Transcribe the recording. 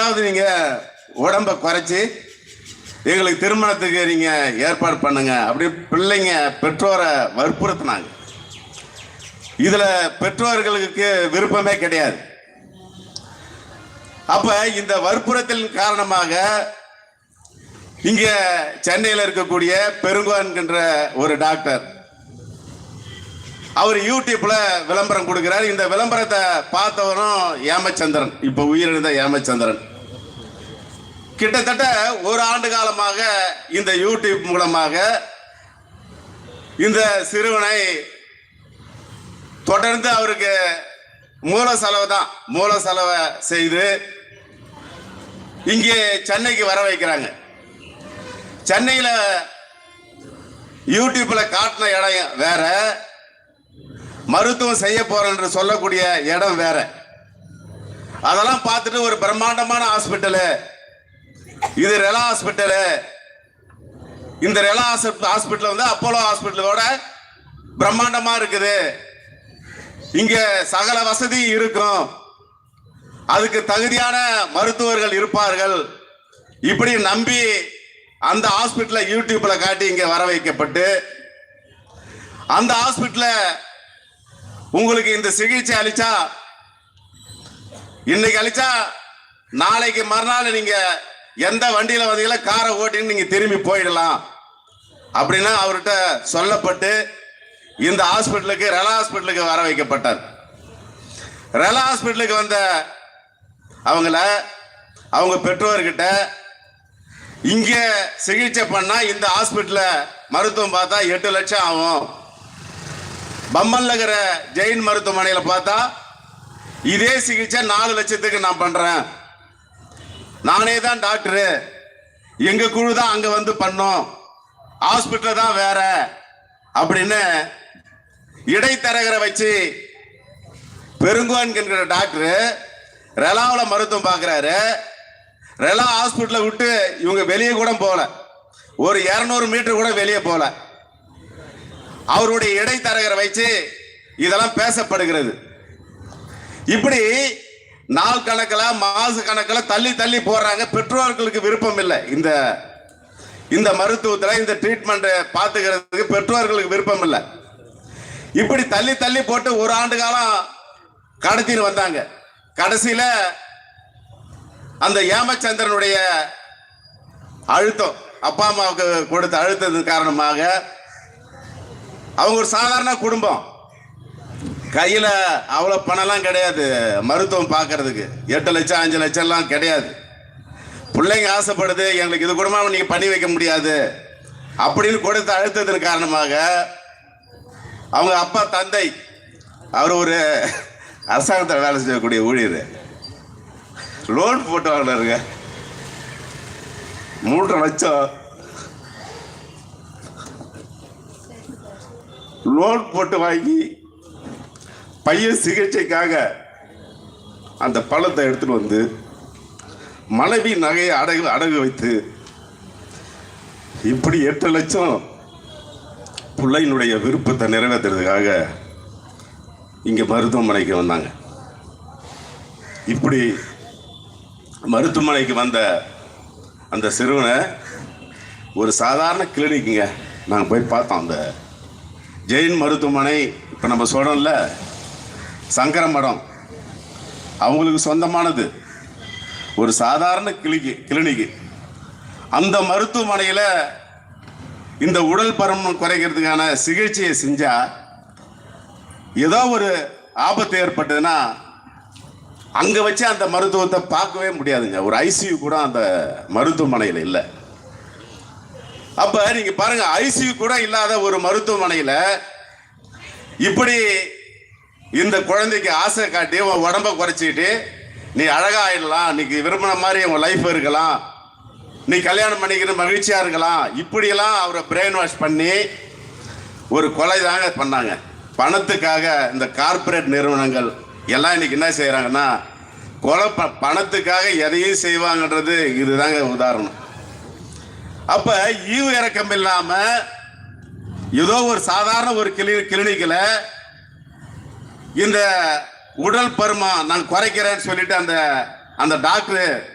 எப்படியாவது நீங்க உடம்ப குறைச்சி எங்களுக்கு திருமணத்துக்கு நீங்க ஏற்பாடு பண்ணுங்க. அப்படி பிள்ளைங்க பெற்றோரை வற்புறுத்தினாங்க. இதுல பெற்றோர்களுக்கு விருப்பமே கிடையாது. அப்ப இந்த வற்புறத்தின் காரணமாக இங்க சென்னையில் இருக்கக்கூடிய பெருங்கோ என்கின்ற ஒரு டாக்டர் அவர் யூடியூப்ல விளம்பரம் கொடுக்கிறார். இந்த விளம்பரத்தை பார்த்தவரும் ஏமச்சந்திரன். இப்ப உயிரிழந்த ஏமச்சந்திரன். கிட்டத்தட்ட ஒரு ஆண்டு காலமாக இந்த யூடியூப் மூலமாக இந்த சிறுவனை தொடர்ந்து அவருக்கு மூல செலவு தான் மூல செலவை செய்து இங்கே சென்னைக்கு வர வைக்கிறாங்க. சென்னையில் யூடியூப்பில் காட்டின இடம் வேற மருத்துவம் செய்ய போறேன் என்று சொல்லக்கூடிய இடம் வேற. அதெல்லாம் பார்த்துட்டு ஒரு பிரம்மாண்டமான ஹாஸ்பிட்டலு இது ரெலா ஹாஸ்பிட்டலு. இந்த ரெலா ஹாஸ்பிட்டல் வந்து அப்போலோ ஹாஸ்பிட்டலோட பிரம்மாண்டமா இருக்குது. இங்க சகல வசதி இருக்கும். அதுக்கு தகுதியான மருத்துவர்கள் இருப்பார்கள். இப்படி நம்பி அந்த ஹாஸ்பிட்டலை யூடியூப்ல காட்டி இங்க வர வைக்கப்பட்டு அந்த ஹாஸ்பிட்டல உங்களுக்கு இந்த சிகிச்சை அளிச்சா இன்னைக்கு அளிச்சா நாளைக்கு மறுநாள் நீங்க எந்த வண்டியில வந்தீங்களோ காரை ஓட்டின்னு நீங்க திரும்பி போயிடலாம். அப்படின்னா அவர்கிட்ட சொல்லப்பட்டு இந்த ஹாஸ்பிட்டலுக்கு ரெலா ஹாஸ்பிட்டலுக்கு வர வைக்கப்பட்டார். ரெலா ஹாஸ்பிட்டலுக்கு வந்த அவங்கள அவங்க பெற்றோர்கிட்ட இங்கே சிகிச்சை பண்ணால் இந்த ஹாஸ்பிட்டலில் மருத்துவம் பார்த்தா எட்டு லட்சம் ஆகும். பம்மல் நகர ஜெயின் மருத்துவமனையில் பார்த்தா இதே சிகிச்சை நாலு லட்சத்துக்கு நான் பண்ணுறேன் நானே தான் டாக்டரு. எங்க குழு தான் அங்க வந்து பண்ணோம். ஹாஸ்பிட்டல் தான் வேற. அப்படின்னு இடைத்தரகரை வச்சு பெருங்கோன் என்கிற டாக்டர் ரெலாவில் மருத்துவம் பார்க்குறாரு ரெலா ஹாஸ்பிட்டலை விட்டு இவங்க வெளியே கூட போகல. ஒரு இரநூறு மீட்டர் கூட வெளியே போகல. அவருடைய இடைத்தரகரை வச்சு இதெல்லாம் பேசப்படுகிறது. இப்படி நாள் கணக்கில் மாச கணக்கில் தள்ளி தள்ளி போடுறாங்க. பெற்றோர்களுக்கு விருப்பம் இல்லை இந்த இந்த மருத்துவத்தில் இந்த ட்ரீட்மெண்ட்டை பார்த்துக்கிறதுக்கு பெற்றோர்களுக்கு விருப்பம் இல்லை இப்படி தள்ளி தள்ளி போட்டு ஒரு ஆண்டு காலம் கடத்தின்னு வந்தாங்க. கடைசியில் அந்த ஏமச்சந்திரனுடைய அழுத்தம் அப்பா அம்மாவுக்கு கொடுத்த அழுத்தத்தின் காரணமாக அவங்க ஒரு சாதாரண குடும்பம். கையில் அவ்வளோ பணம்லாம் கிடையாது. மருத்துவம் பார்க்கறதுக்கு. எட்டு லட்சம் அஞ்சு லட்சம்லாம் கிடையாது. பிள்ளைங்க ஆசைப்படுது எங்களுக்கு இது கூடமா நீங்கள் பண்ணி வைக்க முடியாது. அப்படின்னு கொடுத்த அழுத்தத்தின் காரணமாக அவங்க அப்பா தந்தை அவர் ஒரு அரசாங்கத்தில் வேலை செய்யக்கூடிய ஊழியர். லோன் போட்டு வாங்கினாருங்க மூன்றரை லட்சம். லோன் போட்டு வாங்கி பையன் சிகிச்சைக்காக அந்த பழத்தை எடுத்துகிட்டு வந்து மனைவி நகையை அடகு அடகு வைத்து இப்படி எட்டு லட்சம் பிள்ளையினுடைய விருப்பத்தை நிறைவேற்றுறதுக்காக இங்கே மருத்துவமனைக்கு வந்தாங்க. இப்படி மருத்துவமனைக்கு வந்த அந்த சிறுவனை ஒரு சாதாரண கிளினிக்குங்க நாங்கள் போய் பார்த்தோம். அந்த ஜெயின் மருத்துவமனை இப்போ நம்ம சொல்கிறோம்ல சங்கர மடம் அவங்களுக்கு சொந்தமானது. ஒரு சாதாரண கிளிக்கு கிளினிக்கு. அந்த மருத்துவமனையில் இந்த உடல் பருமன் குறைக்கிறதுக்கான சிகிச்சையை செஞ்சா ஏதோ ஒரு ஆபத்து ஏற்பட்டதுன்னா அங்கே வச்சு அந்த மருத்துவத்தை பார்க்கவே முடியாதுங்க. ஒரு ஐசியூ கூட அந்த மருத்துவமனையில் இல்லை. அப்போ நீங்கள் பாருங்கள் ஐசியூ கூட இல்லாத ஒரு மருத்துவமனையில் இப்படி இந்த குழந்தைக்கு ஆசை காட்டி உன் உடம்ப குறைச்சிக்கிட்டு நீ அழகாயிடலாம் நீ விரும்பின மாதிரி உன் லைஃப் இருக்கலாம். நீ கல்யாணம் பண்ணிக்கிற மகிழ்ச்சியா இருக்கலாம். இப்படியெல்லாம் அவரை பிரெயின் வாஷ் பண்ணி ஒரு கொலை தாங்க பண்ணாங்க. பணத்துக்காக இந்த கார்ப்பரேட் நிறுவனங்கள் எல்லாம் இன்னைக்கு என்ன செய்கிறாங்கன்னா கொலை ப- பணத்துக்காக எதையும் செய்வாங்கன்றது இதுதாங்க உதாரணம். அப்போ ஈவு இறக்கம் இல்லாமல் ஏதோ ஒரு சாதாரண ஒரு கிளி கிளினிக்கில் இந்த உடல் பருமா நான் குறைக்கிறேன்னு சொல்லிட்டு அந்த அந்த டாக்டர்